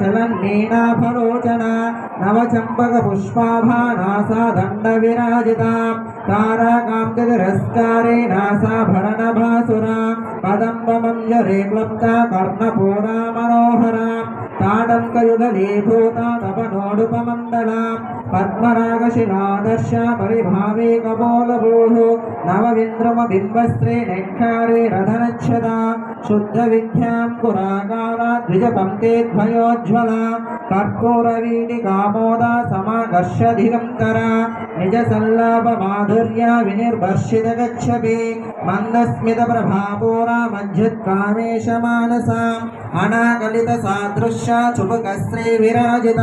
చలన్నీనాఫలోచన నవచంపక పుష్పాభానాసా దండ విరాజితా తారాకాం గతిరస్కారే భాసురా పదంబమంజరే క్లప్తా కర్ణపూరా మనోహరా తాడంకయుగలీభూత తపనోడుపమండల పద్మరాగశిలాదర్శ పరిభావే కపోలభూః నవవింద్రమ బింబస్త్రే నెక్షారే రథనక్షదా శుద్ధ విద్యాం పురాకార ద్విజ పంక్తేద్వయోజ్వల కర్పూరవీటి కామోద సమాఘర్షధిగంకర నిజ సల్లాప మాధుర్య వినిర్వర్షిత గచ్చపి మందస్మిత ప్రభాపూరా మధ్యుత్కామేశ మానస అనాకలిత సాదృశ్య చుబకశ్రీ విరాజిత